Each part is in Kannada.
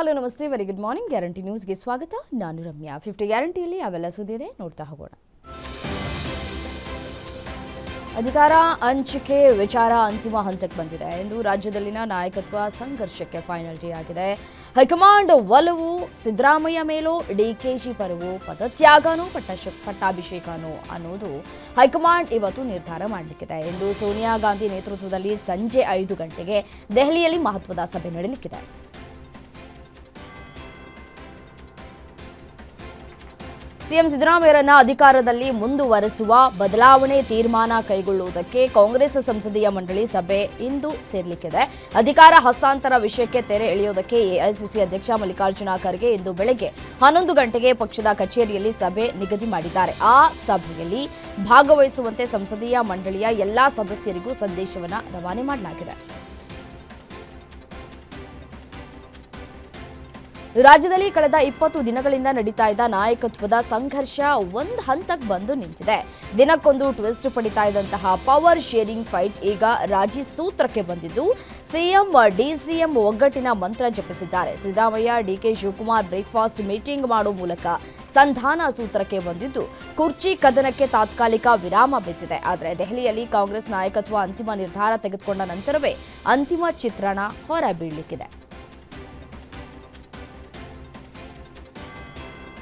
ಹಲೋ ನಮಸ್ತೆ. ವೆರಿ ಗುಡ್ ಮಾರ್ನಿಂಗ್ ಗ್ಯಾರಂಟಿ ನ್ಯೂಸ್ಗೆ ಸ್ವಾಗತ. ನಾನು ರಮ್ಯಾ. ಫಿಫ್ಟಿ ಗ್ಯಾರಂಟಿಯಲ್ಲಿ ಅವೆಲ್ಲ ಸುದ್ದಿ ಇದೆ ನೋಡ್ತಾ ಹೋಗೋಣ. ಅಧಿಕಾರ, ಹಂಚಿಕೆ, ವಿಚಾರ ಅಂತಿಮ ಹಂತಕ್ಕೆ ಬಂದಿದೆ ಎಂದು ರಾಜ್ಯದಲ್ಲಿನ ನಾಯಕತ್ವ ಸಂಘರ್ಷಕ್ಕೆ ಫೈನಲ್ ಡೇ ಆಗಿದೆ. ಹೈಕಮಾಂಡ್ ಒಲವು, ಸಿದ್ದರಾಮಯ್ಯ ಮೇಲೂ ಡಿಕೆಶಿ ಪರವು ಪದತ್ಯಾಗನೋ ಪಟ್ಟ ಪಟ್ಟಾಭಿಷೇಕನೋ ಅನ್ನೋದು ಹೈಕಮಾಂಡ್ ಇವತ್ತು ನಿರ್ಧಾರ ಮಾಡಲಿಕ್ಕಿದೆ ಎಂದು ಸೋನಿಯಾ ಗಾಂಧಿ ನೇತೃತ್ವದಲ್ಲಿ ಸಂಜೆ ಐದು ಗಂಟೆಗೆ ದೆಹಲಿಯಲ್ಲಿ ಮಹತ್ವದ ಸಭೆ ನಡೆಯಲಿಕ್ಕಿದೆ ಸಿಎಂ ಸಿದ್ದರಾಮಯ್ಯರನ್ನ ಅಧಿಕಾರದಲ್ಲಿ ಮುಂದುವರೆಸುವ ಬದಲಾವಣೆ ತೀರ್ಮಾನ ಕೈಗೊಳ್ಳುವುದಕ್ಕೆ ಕಾಂಗ್ರೆಸ್ ಸಂಸದೀಯ ಮಂಡಳಿ ಸಭೆ ಇಂದು ಸೇರ್ಲಿಕ್ಕಿದೆ. ಅಧಿಕಾರ ಹಸ್ತಾಂತರ ವಿಷಯಕ್ಕೆ ತೆರೆ ಎಳೆಯೋದಕ್ಕೆ ಎಐಸಿಸಿ ಅಧ್ಯಕ್ಷ ಮಲ್ಲಿಕಾರ್ಜುನ ಖರ್ಗೆ ಇಂದು ಬೆಳಗ್ಗೆ ಹನ್ನೊಂದು ಗಂಟೆಗೆ ಪಕ್ಷದ ಕಚೇರಿಯಲ್ಲಿ ಸಭೆ ನಿಗದಿ ಮಾಡಿದ್ದಾರೆ. ಆ ಸಭೆಯಲ್ಲಿ ಭಾಗವಹಿಸುವಂತೆ ಸಂಸದೀಯ ಮಂಡಳಿಯ ಎಲ್ಲಾ ಸದಸ್ಯರಿಗೂ ಸಂದೇಶವನ್ನು ರವಾನೆ ಮಾಡಲಾಗಿದೆ. ರಾಜ್ಯದಲ್ಲಿ ಕಳೆದ ಇಪ್ಪತ್ತು ದಿನಗಳಿಂದ ನಡೀತಾ ಇದ್ದ ನಾಯಕತ್ವದ ಸಂಘರ್ಷ ಒಂದು ಹಂತಕ್ಕೆ ಬಂದು ನಿಂತಿದೆ. ದಿನಕ್ಕೊಂದು ಟ್ವಿಸ್ಟ್ ಪಡಿತಾ ಇದ್ದಂತಹ ಪವರ್ ಶೇರಿಂಗ್ ಫೈಟ್ ಈಗ ರಾಜಿ ಸೂತ್ರಕ್ಕೆ ಬಂದಿದ್ದು, ಸಿಎಂ, ಡಿಸಿಎಂ ಒಗ್ಗಟ್ಟಿನ ಮಂತ್ರ ಜಪಿಸಿದ್ದಾರೆ. Siddaramaiah DK Shivakumar breakfast meeting ಮಾಡುವ ಮೂಲಕ ಸಂಧಾನ ಸೂತ್ರಕ್ಕೆ ಬಂದಿದ್ದು, ಕುರ್ಚಿ ಕದನಕ್ಕೆ ತಾತ್ಕಾಲಿಕ ವಿರಾಮ ಬಿದ್ದಿದೆ. ಆದರೆ ದೆಹಲಿಯಲ್ಲಿ ಕಾಂಗ್ರೆಸ್ ನಾಯಕತ್ವ ಅಂತಿಮ ನಿರ್ಧಾರ ತೆಗೆದುಕೊಂಡ ನಂತರವೇ ಅಂತಿಮ ಚಿತ್ರಣ ಹೊರಬೀಳಲಿಕ್ಕಿದೆ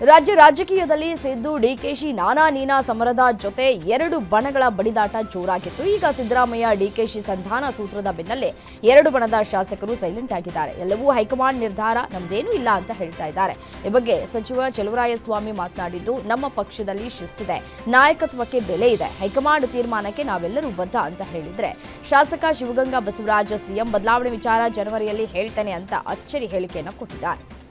ರಾಜ್ಯ ರಾಜಕೀಯದಲ್ಲಿ ಸಿದ್ದು, ಡಿಕೆಶಿ ನಾನಾ ನೀನಾ ಸಮರದ ಜೊತೆ ಎರಡು ಬಣಗಳ ಬಡಿದಾಟ ಜೋರಾಗಿತ್ತು. ಈಗ ಸಿದ್ದರಾಮಯ್ಯ, ಡಿಕೆಶಿ ಸಂಧಾನ ಸೂತ್ರದ ಬೆನ್ನಲ್ಲೇ ಎರಡು ಬಣದ ಶಾಸಕರು ಸೈಲೆಂಟ್ ಆಗಿದ್ದಾರೆ. ಎಲ್ಲವೂ ಹೈಕಮಾಂಡ್ ನಿರ್ಧಾರ ನಮ್ದೇನೂ ಇಲ್ಲ ಅಂತ ಹೇಳ್ತಾ ಇದ್ದಾರೆ. ಈ ಬಗ್ಗೆ ಸಚಿವ ಚಲುವರಾಯಸ್ವಾಮಿ ಮಾತನಾಡಿದ್ದು, ನಮ್ಮ ಪಕ್ಷದಲ್ಲಿ ಶಿಸ್ತಿದೆ. ನಾಯಕತ್ವಕ್ಕೆ ಬೆಲೆ ಇದೆ. ಹೈಕಮಾಂಡ್ ತೀರ್ಮಾನಕ್ಕೆ ನಾವೆಲ್ಲರೂ ಬದ್ಧ ಅಂತ ಹೇಳಿದ್ರೆ, ಶಾಸಕ ಶಿವಗಂಗಾ ಬಸವರಾಜ, ಸಿಎಂ ಬದಲಾವಣೆ ವಿಚಾರ ಜನವರಿಯಲ್ಲಿ ಹೇಳ್ತೇನೆ ಅಂತ ಅಚ್ಚರಿ ಹೇಳಿಕೆಯನ್ನು ಕೊಟ್ಟಿದ್ದಾರೆ.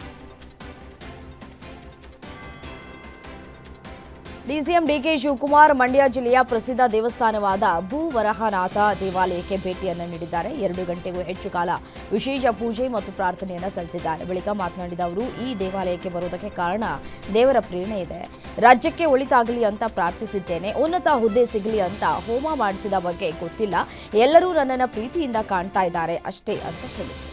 ಡಿಸಿಎಂ ಡಿಕೆ ಶಿವಕುಮಾರ್ ಮಂಡ್ಯ ಜಿಲ್ಲೆಯ ಪ್ರಸಿದ್ಧ ದೇವಸ್ಥಾನವಾದ ಭೂವರಹನಾಥ ದೇವಾಲಯಕ್ಕೆ ಭೇಟಿಯನ್ನು ನೀಡಿದ್ದಾರೆ. ಎರಡು ಗಂಟೆಗೂ ಹೆಚ್ಚು ಕಾಲ ವಿಶೇಷ ಪೂಜೆ ಮತ್ತು ಪ್ರಾರ್ಥನೆಯನ್ನು ಸಲ್ಲಿಸಿದ್ದಾರೆ. ಬಳಿಕ ಮಾತನಾಡಿದ ಅವರು, ಈ ದೇವಾಲಯಕ್ಕೆ ಬರುವುದಕ್ಕೆ ಕಾರಣ ದೇವರ ಪ್ರೇರಣೆ ಇದೆ. ರಾಜ್ಯಕ್ಕೆ ಒಳಿತಾಗಲಿ ಅಂತ ಪ್ರಾರ್ಥಿಸಿದ್ದೇನೆ. ಉನ್ನತ ಹುದ್ದೆ ಸಿಗಲಿ ಅಂತ ಹೋಮ ಮಾಡಿಸಿದ ಬಗ್ಗೆ ಗೊತ್ತಿಲ್ಲ. ಎಲ್ಲರೂ ನನ್ನನ್ನು ಪ್ರೀತಿಯಿಂದ ಕಾಣ್ತಾ ಇದ್ದಾರೆ. ಅಷ್ಟೇ ಅಂತ ಹೇಳಿದರು.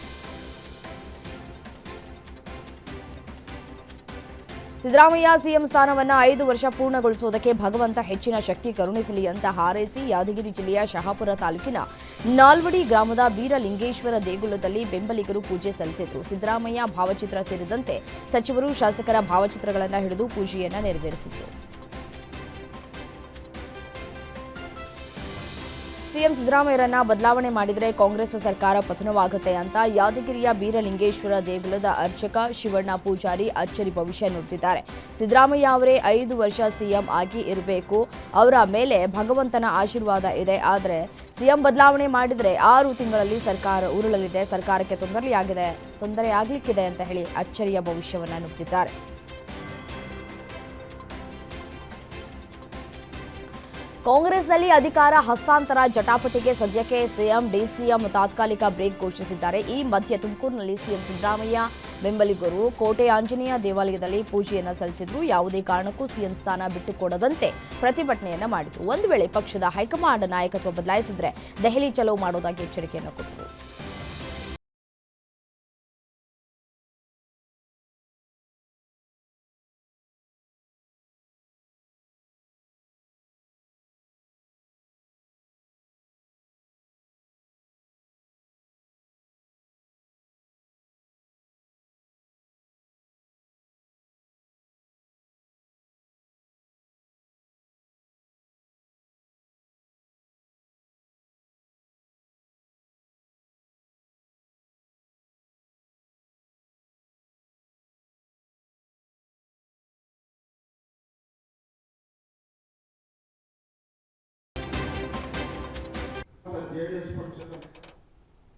ಸಿದ್ದರಾಮಯ್ಯ ಸಿಎಂ ಸ್ಥಾನವನ್ನ ಐದು ವರ್ಷ ಪೂರ್ಣಗೊಳಿಸುವುದಕ್ಕೆ ಭಗವಂತ ಹೆಚ್ಚಿನ ಶಕ್ತಿ ಕರುಣಿಸಲಿ ಅಂತ ಹಾರೈಸಿ ಯಾದಗಿರಿ ಜಿಲ್ಲೆಯ ಶಹಾಪುರ ತಾಲೂಕಿನ ನಾಲ್ವಡಿ ಗ್ರಾಮದ ಬೀರಲಿಂಗೇಶ್ವರ ದೇಗುಲದಲ್ಲಿ ಬೆಂಬಲಿಗರು ಪೂಜೆ ಸಲ್ಲಿಸಿದ್ರು. ಸಿದ್ದರಾಮಯ್ಯ ಭಾವಚಿತ್ರ ಸೇರಿದಂತೆ ಸಚಿವರು ಶಾಸಕರ ಭಾವಚಿತ್ರಗಳನ್ನು ಹಿಡಿದು ಪೂಜೆಯನ್ನ ನೆರವೇರಿಸಿದ್ರು. ಸಿಎಂ ಸಿದ್ದರಾಮಯ್ಯರನ್ನ ಬದಲಾವಣೆ ಮಾಡಿದರೆ ಕಾಂಗ್ರೆಸ್ ಸರ್ಕಾರ ಪತನವಾಗುತ್ತೆ ಅಂತ ಯಾದಗಿರಿಯ ಬೀರಲಿಂಗೇಶ್ವರ ದೇಗುಲದ ಅರ್ಚಕ ಶಿವಣ್ಣ ಪೂಜಾರಿ ಅಚ್ಚರಿ ಭವಿಷ್ಯ ನುಡಿದಿದ್ದಾರೆ. ಸಿದ್ದರಾಮಯ್ಯ ಅವರೇ ಐದು ವರ್ಷ ಸಿಎಂ ಆಗಿ ಇರಬೇಕು. ಅವರ ಮೇಲೆ ಭಗವಂತನ ಆಶೀರ್ವಾದ ಇದೆ. ಆದರೆ ಸಿಎಂ ಬದಲಾವಣೆ ಮಾಡಿದರೆ ಆರು ತಿಂಗಳಲ್ಲಿ ಸರ್ಕಾರ ಉರುಳಲಿದೆ. ಸರ್ಕಾರಕ್ಕೆ ತೊಂದರೆಯಾಗಿದೆ. ತೊಂದರೆಯಾಗಲಿಕ್ಕಿದೆ ಅಂತ ಹೇಳಿ ಅಚ್ಚರಿಯ ಭವಿಷ್ಯವನ್ನು ನುಡಿದಿದ್ದಾರೆ. ಕಾಂಗ್ರೆಸ್ನಲ್ಲಿ ಅಧಿಕಾರ ಹಸ್ತಾಂತರ ಜಟಾಪಟಿಗೆ ಸದ್ಯಕ್ಕೆ ಸಿಎಂ, ಡಿಸಿಎಂ ತಾತ್ಕಾಲಿಕ ಬ್ರೇಕ್ ಘೋಷಿಸಿದ್ದಾರೆ. ಈ ಮಧ್ಯೆ ತುಮಕೂರಿನಲ್ಲಿ ಸಿಎಂ ಸಿದ್ದರಾಮಯ್ಯ, ಬೆಂಬಲಿಗರು, ಕೋಟೆ ಆಂಜನೇಯ ದೇವಾಲಯದಲ್ಲಿ ಪೂಜೆಯನ್ನು ಸಲ್ಲಿಸಿದ್ರು. ಯಾವುದೇ ಕಾರಣಕ್ಕೂ ಸಿಎಂ ಸ್ಥಾನ ಬಿಟ್ಟುಕೊಡದಂತೆ ಪ್ರತಿಭಟನೆಯನ್ನು ಮಾಡಿದ್ರು. ಒಂದು ವೇಳೆ ಪಕ್ಷದ ಹೈಕಮಾಂಡ್ ನಾಯಕತ್ವ ಬದಲಾಯಿಸಿದ್ರೆ ದೆಹಲಿ ಚಲೋ ಮಾಡೋದಾಗಿ ಎಚ್ಚರಿಕೆಯನ್ನು ಕೊಟ್ಟರು.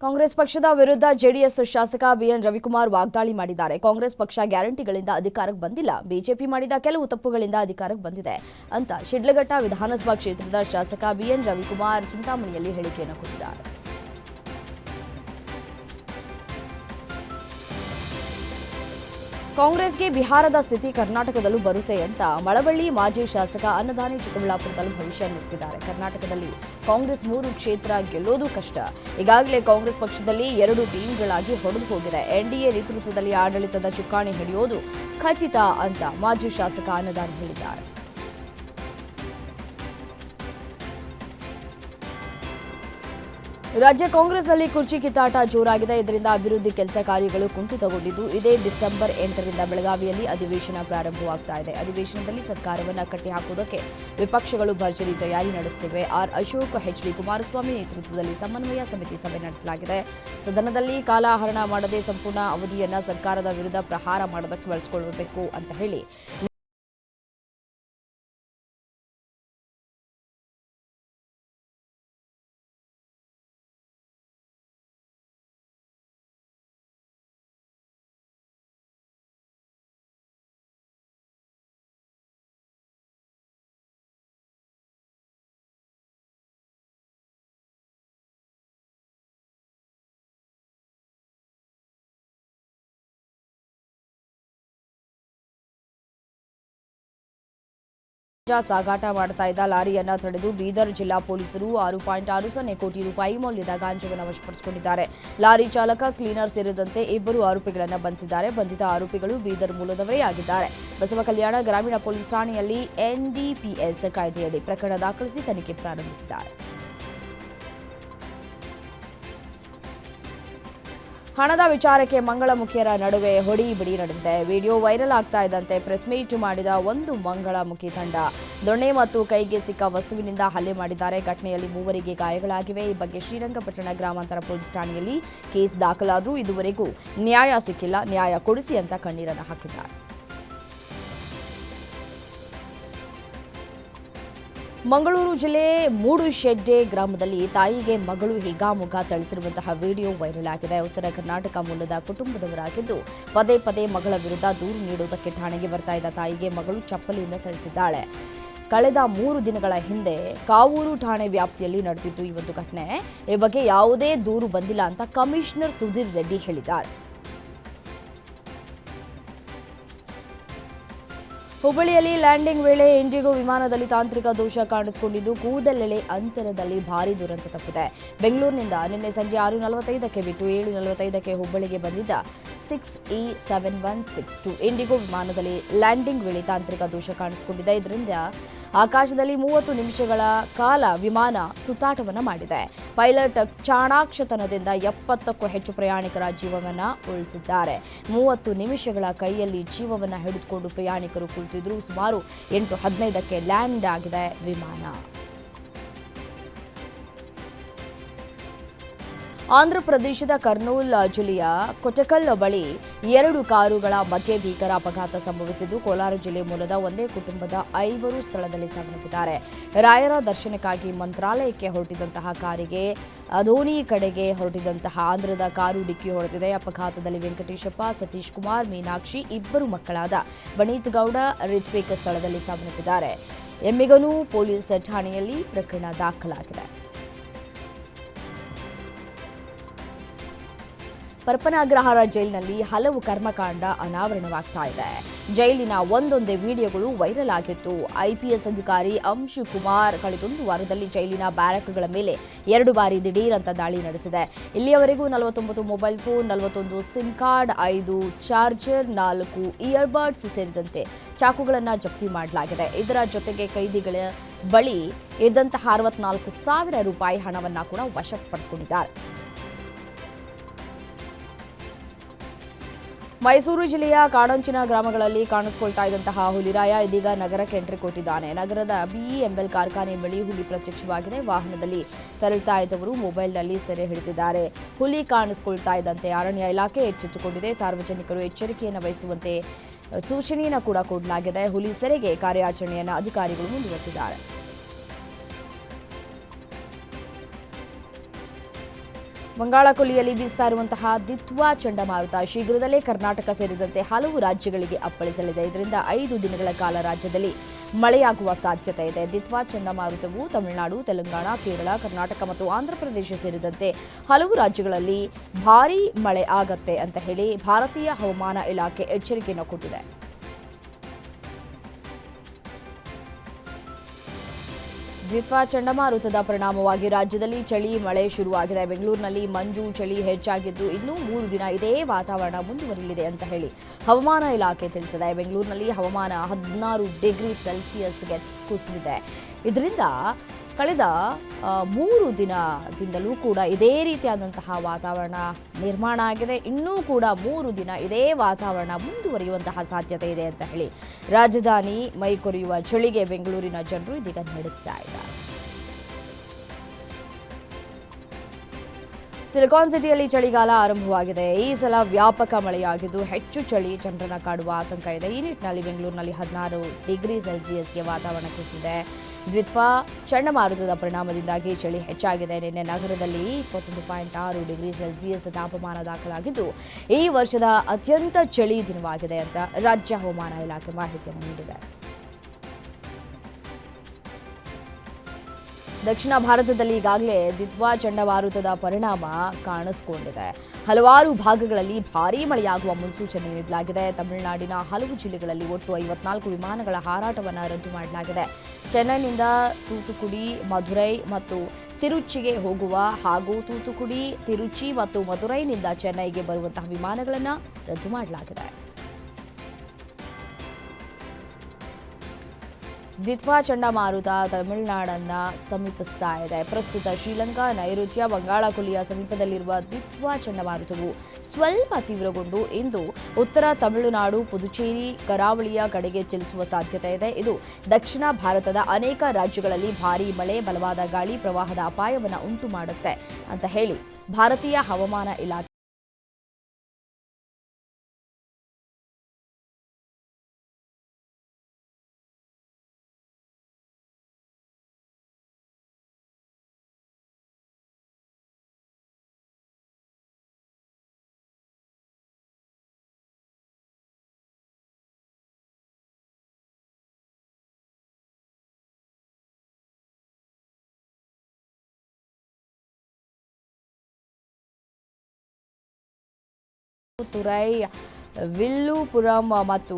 ಕಾಂಗ್ರೆಸ್ ಪಕ್ಷದ ವಿರುದ್ಧ ಜೆಡಿಎಸ್ ಶಾಸಕ ಬಿಎನ್ ರವಿಕುಮಾರ್ ವಾಗ್ದಾಳಿ ಮಾಡಿದ್ದಾರೆ. ಕಾಂಗ್ರೆಸ್ ಪಕ್ಷ ಗ್ಯಾರಂಟಿಗಳಿಂದ ಅಧಿಕಾರಕ್ಕೆ ಬಂದಿಲ್ಲ. ಬಿಜೆಪಿ ಮಾಡಿದ ಕೆಲವು ತಪ್ಪುಗಳಿಂದ ಅಧಿಕಾರಕ್ಕೆ ಬಂದಿದೆ ಅಂತ ಶಿಡ್ಲಘಟ್ಟ ವಿಧಾನಸಭಾ ಕ್ಷೇತ್ರದ ಶಾಸಕ ಬಿಎನ್ ರವಿಕುಮಾರ್ ಚಿಂತಾಮಣಿಯಲ್ಲಿ ಹೇಳಿಕೆಯನ್ನು ಕೊಟ್ಟಿದ್ದಾರೆ. ಕಾಂಗ್ರೆಸ್ಗೆ ಬಿಹಾರದ ಸ್ಥಿತಿ ಕರ್ನಾಟಕದಲ್ಲೂ ಬರುತ್ತೆ ಅಂತ ಮಳವಳ್ಳಿ ಮಾಜಿ ಶಾಸಕ ಅನ್ನದಾನಿ ಚಿಕ್ಕಬಳ್ಳಾಪುರದಲ್ಲೂ ಭವಿಷ್ಯ ನುಡಿಸಿದ್ದಾರೆ ಕರ್ನಾಟಕದಲ್ಲಿ ಕಾಂಗ್ರೆಸ್ ಮೂರು ಕ್ಷೇತ್ರ ಗೆಲ್ಲೋದು ಕಷ್ಟ. ಈಗಾಗಲೇ ಕಾಂಗ್ರೆಸ್ ಪಕ್ಷದಲ್ಲಿ ಎರಡು ಟೀಮ್ಗಳಾಗಿ ಹೊಡೆದು ಹೋಗಿದೆ. ಎನ್ಡಿಎ ನೇತೃತ್ವದಲ್ಲಿ ಆಡಳಿತದ ಚುಕ್ಕಾಣಿ ಹಿಡಿಯೋದು ಖಚಿತ ಅಂತ ಮಾಜಿ ಶಾಸಕ ಅನ್ನದಾನಿ ಹೇಳಿದ್ದಾರೆ. ರಾಜ್ಯ ಕಾಂಗ್ರೆಸ್ನಲ್ಲಿ ಕುರ್ಚಿ ಕಿತ್ತಾಟ ಜೋರಾಗಿದೆ. ಇದರಿಂದ ಅಭಿವೃದ್ಧಿ ಕೆಲಸ ಕಾರ್ಯಗಳು ಕುಂಠಿತಗೊಂಡಿದ್ದು, ಇದೇ ಡಿಸೆಂಬರ್ ಎಂಟರಿಂದ ಬೆಳಗಾವಿಯಲ್ಲಿ ಅಧಿವೇಶನ ಪ್ರಾರಂಭವಾಗ್ತಾ ಇದೆ. ಅಧಿವೇಶನದಲ್ಲಿ ಸರ್ಕಾರವನ್ನು ಕಟ್ಟಿಹಾಕುವುದಕ್ಕೆ ವಿಪಕ್ಷಗಳು ಭರ್ಜರಿ ತಯಾರಿ ನಡೆಸುತ್ತಿವೆ. R. Ashok, H. D. Kumaraswamy ನೇತೃತ್ವದಲ್ಲಿ ಸಮನ್ವಯ ಸಮಿತಿ ಸಭೆ ನಡೆಸಲಾಗಿದೆ. ಸದನದಲ್ಲಿ ಕಾಲಹರಣ ಮಾಡದೆ ಸಂಪೂರ್ಣ ಅವಧಿಯನ್ನು ಸರ್ಕಾರದ ವಿರುದ್ಧ ಪ್ರಹಾರ ಮಾಡೋದಕ್ಕೆ ಬಳಸಿಕೊಳ್ಳಬೇಕು ಅಂತ ಹೇಳಿ ಸಾಗಾಟ ಮಾಡ್ತಾ ಇದ್ದ ಲಾರಿಯನ್ನ ತಡೆದು ಬೀದರ್ ಜಿಲ್ಲಾ ಪೊಲೀಸರು ಆರು ಪಾಯಿಂಟ್ ಆರು ಸೊನ್ನೆ ಕೋಟಿ ರೂಪಾಯಿ ಮೌಲ್ಯದ ಗಾಂಜವನ್ನು ವಶಪಡಿಸಿಕೊಂಡಿದ್ದಾರೆ. ಲಾರಿ ಚಾಲಕ, ಕ್ಲೀನರ್ ಸೇರಿದಂತೆ ಇಬ್ಬರು ಆರೋಪಿಗಳನ್ನು ಬಂಧಿಸಿದ್ದಾರೆ. ಬಂಧಿತ ಆರೋಪಿಗಳು ಬೀದರ್ ಮೂಲದವರೇ ಆಗಿದ್ದಾರೆ. ಬಸವ ಕಲ್ಯಾಣ ಗ್ರಾಮೀಣ ಪೊಲೀಸ್ ಠಾಣೆಯಲ್ಲಿ ಎನ್ಡಿಪಿಎಸ್ ಕಾಯ್ದೆಯಡಿ ಪ್ರಕರಣ ದಾಖಲಿಸಿ ತನಿಖೆ ಪ್ರಾರಂಭಿಸಿದ್ದಾರೆ. ಹಣದ ವಿಚಾರಕ್ಕೆ ಮಂಗಳ ಮುಖಿಯರ ನಡುವೆ ಹೊಡಿ ಬಿಡಿ ನಡೆದಿದೆ. ವಿಡಿಯೋ ವೈರಲ್ ಆಗ್ತಾ ಇದ್ದಂತೆ ಪ್ರೆಸ್ ಮೀಟ್ ಮಾಡಿದ ಒಂದು ಮಂಗಳಮುಖಿ ತಂಡ. ದೊಣ್ಣೆ ಮತ್ತು ಕೈಗೆ ಸಿಕ್ಕ ವಸ್ತುವಿನಿಂದ ಹಲ್ಲೆ ಮಾಡಿದ್ದಾರೆ. ಘಟನೆಯಲ್ಲಿ ಮೂವರಿಗೆ ಗಾಯಗಳಾಗಿವೆ. ಈ ಬಗ್ಗೆ ಶ್ರೀರಂಗಪಟ್ಟಣ ಗ್ರಾಮಾಂತರ ಪೊಲೀಸ್ ಠಾಣೆಯಲ್ಲಿ ಕೇಸ್ ದಾಖಲಾದರೂ ಇದುವರೆಗೂ ನ್ಯಾಯ ಸಿಕ್ಕಿಲ್ಲ. ನ್ಯಾಯ ಕೊಡಿಸಿ ಅಂತ ಕಣ್ಣೀರನ್ನು ಹಾಕಿದ್ದಾರೆ. ಮಂಗಳೂರು ಜಿಲ್ಲೆ ಮೂಡುಶೆಡ್ಡೆ ಗ್ರಾಮದಲ್ಲಿ ತಾಯಿಗೆ ಮಗಳು ಹಿಗಾಮುಗ ಥಳಿಸಿರುವಂತಹ ವಿಡಿಯೋ ವೈರಲ್ ಆಗಿದೆ. ಉತ್ತರ ಕರ್ನಾಟಕ ಮೂಲದ ಕುಟುಂಬದವರಾಗಿದ್ದು ಪದೇ ಪದೇ ಮಗಳ ವಿರುದ್ಧ ದೂರು ನೀಡುವುದಕ್ಕೆ ಠಾಣೆಗೆ ಬರ್ತಾ ಇದ್ದ ತಾಯಿಗೆ ಮಗಳು ಚಪ್ಪಲಿಯಿಂದ ಥಳಿಸಿದ್ದಾಳೆ. ಕಳೆದ ಮೂರು ದಿನಗಳ ಹಿಂದೆ ಕಾವೂರು ಠಾಣೆ ವ್ಯಾಪ್ತಿಯಲ್ಲಿ ನಡೆದಿತ್ತು ಈ ಒಂದು ಘಟನೆ. ಈ ಬಗ್ಗೆ ಯಾವುದೇ ದೂರು ಬಂದಿಲ್ಲ ಅಂತ ಕಮಿಷನರ್ ಸುಧೀರ್ ರೆಡ್ಡಿ ಹೇಳಿದ್ದಾರೆ. ಹುಬ್ಬಳ್ಳಿಯಲ್ಲಿ ಲ್ಯಾಂಡಿಂಗ್ ವೇಳೆ ಇಂಡಿಗೋ ವಿಮಾನದಲ್ಲಿ ತಾಂತ್ರಿಕ ದೋಷ ಕಾಣಿಸಿಕೊಂಡಿದ್ದು, ಕೂದಲೆಳೆ ಅಂತರದಲ್ಲಿ ಭಾರಿ ದುರಂತ ತಪ್ಪಿದೆ. ಬೆಂಗಳೂರಿನಿಂದ ನಿನ್ನೆ ಸಂಜೆ ಆರು ನಲವತ್ತೈದಕ್ಕೆ ಬಿಟ್ಟು ಏಳು ನಲವತ್ತೈದಕ್ಕೆ ಹುಬ್ಬಳ್ಳಿಗೆ ಬಂದಿದ್ದ six E seven one six two IndiGo ವಿಮಾನದಲ್ಲಿ ಲ್ಯಾಂಡಿಂಗ್ ವೇಳೆ ತಾಂತ್ರಿಕ ದೋಷ ಕಾಣಿಸಿಕೊಂಡಿದೆ. ಇದರಿಂದ ಆಕಾಶದಲ್ಲಿ ಮೂವತ್ತು ನಿಮಿಷಗಳ ಕಾಲ ವಿಮಾನ ಸುತ್ತಾಟವನ್ನು ಮಾಡಿದೆ. ಪೈಲಟ್ ಚಾಣಾಕ್ಷತನದಿಂದ ಎಪ್ಪತ್ತಕ್ಕೂ ಹೆಚ್ಚು ಪ್ರಯಾಣಿಕರ ಜೀವವನ್ನು ಉಳಿಸಿದ್ದಾರೆ. ಮೂವತ್ತು ನಿಮಿಷಗಳ ಕೈಯಲ್ಲಿ ಜೀವವನ್ನು ಹಿಡಿದುಕೊಂಡು ಪ್ರಯಾಣಿಕರು ಕುಳಿತಿದ್ರು. ಸುಮಾರು ಎಂಟು ಹದಿನೈದಕ್ಕೆ ಲ್ಯಾಂಡ್ ಆಗಿದೆ ವಿಮಾನ. ಆಂಧ್ರಪ್ರದೇಶದ ಕರ್ನೂಲ್, ಜಿಲ್ಲೆಯ ಕೊಟಕಲ್ ಬಳಿ ಎರಡು ಕಾರುಗಳ ಮಧ್ಯೆ ಭೀಕರ ಅಪಘಾತ ಸಂಭವಿಸಿದ್ದು ಕೋಲಾರ ಜಿಲ್ಲೆ ಮೂಲದ ಒಂದೇ ಕುಟುಂಬದ ಐವರು ಸ್ಥಳದಲ್ಲಿ ಸಾವನ್ನಪ್ಪಿದ್ದಾರೆ. ರಾಯರ ದರ್ಶನಕ್ಕಾಗಿ ಮಂತ್ರಾಲಯಕ್ಕೆ ಹೊರಟಿದಂತಹ ಕಾರಿಗೆ ಧೋನಿ ಕಡೆಗೆ ಹೊರಟಿದಂತಹ ಆಂಧ್ರದ ಕಾರು ಡಿಕ್ಕಿ ಹೊಡೆದಿದೆ. ಅಪಘಾತದಲ್ಲಿ ವೆಂಕಟೇಶಪ್ಪ, ಸತೀಶ್ ಕುಮಾರ್, ಮೀನಾಕ್ಷಿ ಇಬ್ಬರು ಮಕ್ಕಳಾದ ವನೀತ್ ಗೌಡ ರಿತ್ವಿಕ್ ಸ್ಥಳದಲ್ಲಿ ಸಾವನ್ನಪ್ಪಿದ್ದಾರೆ. ಎಮ್ಮಿಗನೂ ಪೊಲೀಸ್ ಠಾಣೆಯಲ್ಲಿ ಪ್ರಕರಣ ದಾಖಲಾಗಿದೆ. ಪರಪನಾಗ್ರಹಾರ ಜೈಲಿನಲ್ಲಿ ಹಲವು ಕರ್ಮಕಾಂಡ ಅನಾವರಣವಾಗ್ತಾ ಇದೆ. ಜೈಲಿನ ಒಂದೊಂದೇ ವಿಡಿಯೋಗಳು ವೈರಲ್ ಆಗಿತ್ತು. ಐಪಿಎಸ್ ಅಧಿಕಾರಿ ಅಂಶು ಕುಮಾರ್ ಕಳೆದೊಂದು ವಾರದಲ್ಲಿ ಜೈಲಿನ ಬ್ಯಾರಕ್ಗಳ ಮೇಲೆ ಎರಡು ಬಾರಿ ದಿಢೀರಂತ ದಾಳಿ ನಡೆಸಿದೆ. ಇಲ್ಲಿಯವರೆಗೂ ನಲವತ್ತೊಂಬತ್ತು ಮೊಬೈಲ್ ಫೋನ್, ನಲವತ್ತೊಂದು ಸಿಮ್ ಕಾರ್ಡ್, ಐದು ಚಾರ್ಜರ್, ನಾಲ್ಕು ಇಯರ್ಬಡ್ಸ್ ಸೇರಿದಂತೆ ಚಾಕುಗಳನ್ನು ಜಪ್ತಿ ಮಾಡಲಾಗಿದೆ. ಇದರ ಜೊತೆಗೆ ಕೈದಿಗಳ ಬಳಿ ಇದ್ದಂತಹ ಅರವತ್ನಾಲ್ಕು ಸಾವಿರ ರೂಪಾಯಿ ಹಣವನ್ನು ಕೂಡ ವಶಕ್ಕೆ ಮೈಸೂರು ಜಿಲ್ಲೆಯ ಕಾಡಂಚಿನ ಗ್ರಾಮಗಳಲ್ಲಿ ಕಾಣಿಸಿಕೊಳ್ತಾ ಇದ್ದಂತಹ ಹುಲಿರಾಯ ಇದೀಗ ನಗರಕ್ಕೆ ಎಂಟ್ರಿ ಕೊಟ್ಟಿದ್ದಾನೆ. ನಗರದ ಬಿಇಎಂಎಲ್ ಕಾರ್ಖಾನೆ ಬಳಿ ಹುಲಿ ಪ್ರತ್ಯಕ್ಷವಾಗಿದೆ. ವಾಹನದಲ್ಲಿ ತೆರಳುತ್ತಾ ಇದ್ದವರು ಮೊಬೈಲ್ನಲ್ಲಿ ಸೆರೆ ಹಿಡಿದಿದ್ದಾರೆ. ಹುಲಿ ಕಾಣಿಸಿಕೊಳ್ತಾ ಇದ್ದಂತೆ ಅರಣ್ಯ ಇಲಾಖೆ ಎಚ್ಚೆತ್ತುಕೊಂಡಿದೆ. ಸಾರ್ವಜನಿಕರು ಎಚ್ಚರಿಕೆಯನ್ನು ವಹಿಸುವಂತೆ ಸೂಚನೆಯನ್ನು ಕೂಡ ಕೊಡಲಾಗಿದೆ. ಹುಲಿ ಸೆರೆಗೆ ಕಾರ್ಯಾಚರಣೆಯನ್ನು ಅಧಿಕಾರಿಗಳು ಮುಂದುವರೆಸಿದ್ದಾರೆ. ಬಂಗಾಳಕೊಲ್ಲಿಯಲ್ಲಿ ಬೀಸ್ತಾ ಇರುವಂತಹ ದಿತ್ವಾ ಚಂಡಮಾರುತ ಶೀಘ್ರದಲ್ಲೇ ಕರ್ನಾಟಕ ಸೇರಿದಂತೆ ಹಲವು ರಾಜ್ಯಗಳಿಗೆ ಅಪ್ಪಳಿಸಲಿದೆ. ಇದರಿಂದ ಐದು ದಿನಗಳ ಕಾಲ ರಾಜ್ಯದಲ್ಲಿ ಮಳೆಯಾಗುವ ಸಾಧ್ಯತೆ ಇದೆ. ದಿತ್ವಾ ಚಂಡಮಾರುತವು ತಮಿಳುನಾಡು, ತೆಲಂಗಾಣ, ಕೇರಳ, ಕರ್ನಾಟಕ ಮತ್ತು ಆಂಧ್ರಪ್ರದೇಶ ಸೇರಿದಂತೆ ಹಲವು ರಾಜ್ಯಗಳಲ್ಲಿ ಭಾರೀ ಮಳೆ ಆಗತ್ತೆ ಅಂತ ಹೇಳಿ ಭಾರತೀಯ ಹವಾಮಾನ ಇಲಾಖೆ ಎಚ್ಚರಿಕೆಯನ್ನು ಕೊಟ್ಟಿದೆ. ದ್ವಿತ್ವಾ ಚಂಡಮಾರುತದ ಪರಿಣಾಮವಾಗಿ ರಾಜ್ಯದಲ್ಲಿ ಚಳಿ, ಮಳೆ ಶುರುವಾಗಿದೆ. ಬೆಂಗಳೂರಿನಲ್ಲಿ ಮಂಜು, ಚಳಿ ಹೆಚ್ಚಾಗಿದ್ದು ಇನ್ನೂ ಮೂರು ದಿನ ಇದೇ ವಾತಾವರಣ ಮುಂದುವರಿಯಲಿದೆ ಅಂತ ಹೇಳಿ ಹವಾಮಾನ ಇಲಾಖೆ ತಿಳಿಸಿದೆ. ಬೆಂಗಳೂರಿನಲ್ಲಿ ಹವಾಮಾನ ಹದಿನಾರು ಡಿಗ್ರಿ ಸೆಲ್ಸಿಯಸ್ಗೆ ಕುಸಿದಿದೆ. ಇದರಿಂದ ಕಳೆದ ಮೂರು ದಿನದಿಂದಲೂ ಕೂಡ ಇದೇ ರೀತಿಯಾದಂತಹ ವಾತಾವರಣ ನಿರ್ಮಾಣ ಆಗಿದೆ. ಇನ್ನೂ ಕೂಡ ಮೂರು ದಿನ ಇದೇ ವಾತಾವರಣ ಮುಂದುವರಿಯುವಂತಹ ಸಾಧ್ಯತೆ ಇದೆ ಅಂತ ಹೇಳಿ ರಾಜಧಾನಿ ಮೈ ಕೊರೆಯುವ ಚಳಿಗೆ ಬೆಂಗಳೂರಿನ ಜನರು ಇದೀಗ ನಡುತ್ತಾ ಇದ್ದಾರೆ. ಸಿಲಿಕಾನ್ ಸಿಟಿಯಲ್ಲಿ ಚಳಿಗಾಲ ಆರಂಭವಾಗಿದೆ. ಈ ಸಲ ವ್ಯಾಪಕ ಮಳೆಯಾಗಿದ್ದು ಹೆಚ್ಚು ಚಳಿ ಚಂದ್ರನ ಕಾಡುವ ಆತಂಕ ಇದೆ. ಈ ನಿಟ್ಟಿನಲ್ಲಿ ಬೆಂಗಳೂರಿನಲ್ಲಿ ಹದಿನಾರು ಡಿಗ್ರಿ ಸೆಲ್ಸಿಯಸ್ಗೆ ವಾತಾವರಣ ಕುಸಿದಿದೆ. ದ್ವಿತ್ವಾ ಚಂಡಮಾರುತದ ಪರಿಣಾಮದಿಂದಾಗಿ ಚಳಿ ಹೆಚ್ಚಾಗಿದೆ. ನಿನ್ನೆ ನಗರದಲ್ಲಿ ಇಪ್ಪತ್ತೊಂದು ಪಾಯಿಂಟ್ ಆರು ಡಿಗ್ರಿ ಸೆಲ್ಸಿಯಸ್ ತಾಪಮಾನ ದಾಖಲಾಗಿದ್ದು, ಈ ವರ್ಷದ ಅತ್ಯಂತ ಚಳಿ ದಿನವಾಗಿದೆ ಅಂತ ರಾಜ್ಯ ಹವಾಮಾನ ಇಲಾಖೆ ಮಾಹಿತಿಯನ್ನು ನೀಡಿದೆ. ದಕ್ಷಿಣ ಭಾರತದಲ್ಲಿ ಈಗಾಗಲೇ ದ್ವಿತ್ವ ಚಂಡಮಾರುತದ ಪರಿಣಾಮ ಕಾಣಿಸಿಕೊಂಡಿದೆ. ಹಲವಾರು ಭಾಗಗಳಲ್ಲಿ ಭಾರೀ ಮಳೆಯಾಗುವ ಮುನ್ಸೂಚನೆ ನೀಡಲಾಗಿದೆ. ತಮಿಳುನಾಡಿನ ಹಲವು ಜಿಲ್ಲೆಗಳಲ್ಲಿ ಒಟ್ಟು ಐವತ್ನಾಲ್ಕು ವಿಮಾನಗಳ ಹಾರಾಟವನ್ನು ರದ್ದು ಮಾಡಲಾಗಿದೆ. ಚೆನ್ನೈನಿಂದ ತೂತುಕುಡಿ, ಮಧುರೈ ಮತ್ತು ತಿರುಚಿಗೆ ಹೋಗುವ ಹಾಗೂ ತೂತುಕುಡಿ, ತಿರುಚಿ ಮತ್ತು ಮಧುರೈನಿಂದ ಚೆನ್ನೈಗೆ ಬರುವಂತಹ ವಿಮಾನಗಳನ್ನು ರದ್ದು ಮಾಡಲಾಗಿದೆ. ದಿತ್ವಾ ಚಂಡಮಾರುತ ತಮಿಳುನಾಡನ್ನ ಸಮೀಪಿಸ್ತಾ ಇದೆ. ಪ್ರಸ್ತುತ ಶ್ರೀಲಂಕಾ ನೈಋತ್ಯ ಬಂಗಾಳಕೊಲ್ಲಿಯ ಸಮೀಪದಲ್ಲಿರುವ ದ್ವಿತ್ವ ಚಂಡಮಾರುತವು ಸ್ವಲ್ಪ ತೀವ್ರಗೊಂಡು ಇಂದು ಉತ್ತರ ತಮಿಳುನಾಡು, ಪುದುಚೇರಿ, ಕರಾವಳಿಯ ಕಡೆಗೆ ಚಲಿಸುವ ಸಾಧ್ಯತೆ ಇದೆ. ಇದು ದಕ್ಷಿಣ ಭಾರತದ ಅನೇಕ ರಾಜ್ಯಗಳಲ್ಲಿ ಭಾರೀ ಮಳೆ, ಬಲವಾದ ಗಾಳಿ ಪ್ರವಾಹದ ಅಪಾಯವನ್ನು ಉಂಟು ಮಾಡುತ್ತೆ ಅಂತ ಹೇಳಿ ಭಾರತೀಯ ಹವಾಮಾನ ಇಲಾಖೆ ತುರೈ, ವಿಲ್ಲುಪುರಂ ಮತ್ತು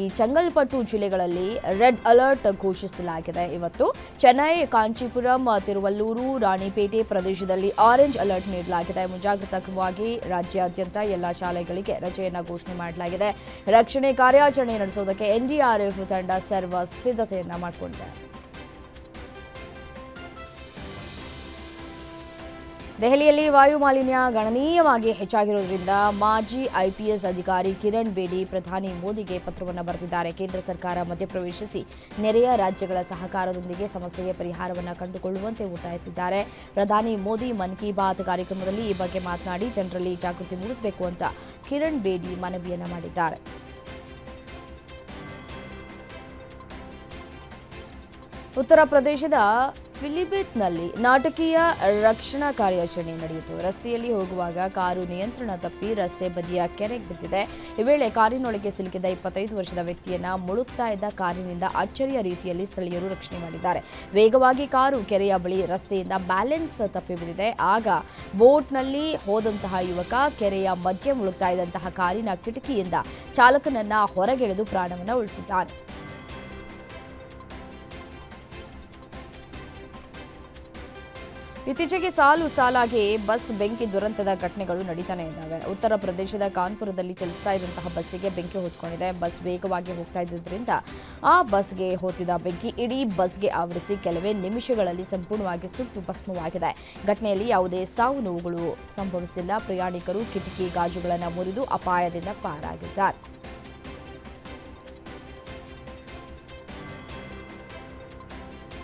ಈ ಚಂಗಲ್ಪಟ್ಟು ಜಿಲ್ಲೆಗಳಲ್ಲಿ ರೆಡ್ ಅಲರ್ಟ್ ಘೋಷಿಸಲಾಗಿದೆ. ಇವತ್ತು ಚೆನ್ನೈ, ಕಾಂಚೀಪುರಂ, ತಿರುವಲ್ಲೂರು, ರಾಣಿಪೇಟೆ ಪ್ರದೇಶದಲ್ಲಿ ಆರೆಂಜ್ ಅಲರ್ಟ್ ನೀಡಲಾಗಿದೆ. ಮುಂಜಾಗ್ರತಾ ಕ್ರಮವಾಗಿ ರಾಜ್ಯಾದ್ಯಂತ ಎಲ್ಲ ಶಾಲೆಗಳಿಗೆ ರಜೆಯನ್ನು ಘೋಷಣೆ ಮಾಡಲಾಗಿದೆ. ರಕ್ಷಣೆ ಕಾರ್ಯಾಚರಣೆ ನಡೆಸೋದಕ್ಕೆ ಎನ್ಡಿಆರ್ಎಫ್ ತಂಡ ಸರ್ವ ಸಿದ್ಧತೆಯನ್ನು ಮಾಡಿಕೊಂಡಿದೆ. ದೆಹಲಿಯಲ್ಲಿ ವಾಯು ಮಾಲಿನ್ಯ ಗಣನೀಯವಾಗಿ ಹೆಚ್ಚಾಗಿರುವುದರಿಂದ ಮಾಜಿ ಐಪಿಎಸ್ ಅಧಿಕಾರಿ ಕಿರಣ್ ಬೇಡಿ, ಪ್ರಧಾನಿ ಮೋದಿಗೆ ಪತ್ರವನ್ನು ಬರೆದಿದ್ದಾರೆ. ಕೇಂದ್ರ ಸರ್ಕಾರ ಮಧ್ಯಪ್ರವೇಶಿಸಿ ನೆರೆಯ ರಾಜ್ಯಗಳ ಸಹಕಾರದೊಂದಿಗೆ ಸಮಸ್ಯೆಗೆ ಪರಿಹಾರವನ್ನು ಕಂಡುಕೊಳ್ಳುವಂತೆ ಒತ್ತಾಯಿಸಿದ್ದಾರೆ. ಪ್ರಧಾನಿ ಮೋದಿ ಮನ್ ಕಿ ಬಾತ್ ಕಾರ್ಯಕ್ರಮದಲ್ಲಿ ಈ ಬಗ್ಗೆ ಮಾತನಾಡಿ ಜನರಲ್ಲಿ ಜಾಗೃತಿ ಮೂಡಿಸಬೇಕು ಅಂತ ಕಿರಣ್ ಬೇಡಿ ಮನವಿಯನ್ನು ಮಾಡಿದ್ದಾರೆ. ಉತ್ತರ ಪ್ರದೇಶದ ಫಿಲಿಬಿತ್ನಲ್ಲಿ ನಾಟಕೀಯ ರಕ್ಷಣಾ ಕಾರ್ಯಾಚರಣೆ ನಡೆಯಿತು. ರಸ್ತೆಯಲ್ಲಿ ಹೋಗುವಾಗ ಕಾರು ನಿಯಂತ್ರಣ ತಪ್ಪಿ ರಸ್ತೆ ಬದಿಯ ಕೆರೆಗೆ ಬಿದ್ದಿದೆ. ಈ ವೇಳೆ ಕಾರಿನೊಳಗೆ ಸಿಲುಕಿದ ಇಪ್ಪತ್ತೈದು ವರ್ಷದ ವ್ಯಕ್ತಿಯನ್ನ ಮುಳುಗ್ತಾ ಇದ್ದ ಕಾರಿನಿಂದ ಅಚ್ಚರಿಯ ರೀತಿಯಲ್ಲಿ ಸ್ಥಳೀಯರು ರಕ್ಷಣೆ ಮಾಡಿದ್ದಾರೆ. ವೇಗವಾಗಿ ಕಾರು ಕೆರೆಯ ಬಳಿ ರಸ್ತೆಯಿಂದ ಬ್ಯಾಲೆನ್ಸ್ ತಪ್ಪಿ ಬಿದ್ದಿದೆ. ಆಗ ಬೋಟ್ನಲ್ಲಿ ಹೋದಂತಹ ಯುವಕ ಕೆರೆಯ ಮಧ್ಯೆ ಮುಳುಗ್ತಾ ಇದ್ದಂತಹ ಕಾರಿನ ಕಿಟಕಿಯಿಂದ ಚಾಲಕನನ್ನ ಹೊರಗೆಳೆದು ಪ್ರಾಣವನ್ನು ಉಳಿಸಿದ್ದಾನೆ. ಇತ್ತೀಚೆಗೆ ಸಾಲು ಸಾಲಾಗಿ ಬಸ್ ಬೆಂಕಿ ದುರಂತದ ಘಟನೆಗಳು ನಡೀತಾನೆ ಇದ್ದಾವೆ. ಉತ್ತರ ಪ್ರದೇಶದ ಕಾನ್ಪುರದಲ್ಲಿ ಚಲಿಸ್ತಾ ಇದ್ದಂತಹ ಬಸ್ಸಿಗೆ ಬೆಂಕಿ ಹೊತ್ಕೊಂಡಿದೆ. ಬಸ್ ವೇಗವಾಗಿ ಹೋಗ್ತಾ ಇದ್ದರಿಂದ ಆ ಬಸ್ಗೆ ಹೊತ್ತಿದ ಬೆಂಕಿ ಇಡೀ ಬಸ್ಗೆ ಆವರಿಸಿ ಕೆಲವೇ ನಿಮಿಷಗಳಲ್ಲಿ ಸಂಪೂರ್ಣವಾಗಿ ಸುಟ್ಟು ಭಸ್ಮವಾಗಿದೆ ಘಟನೆಯಲ್ಲಿ ಯಾವುದೇ ಸಾವು ನೋವುಗಳು ಸಂಭವಿಸಿಲ್ಲ. ಪ್ರಯಾಣಿಕರು ಕಿಟಕಿ, ಗಾಜುಗಳನ್ನು ಮುರಿದು ಅಪಾಯದಿಂದ ಪಾರಾಗಿದ್ದಾರೆ.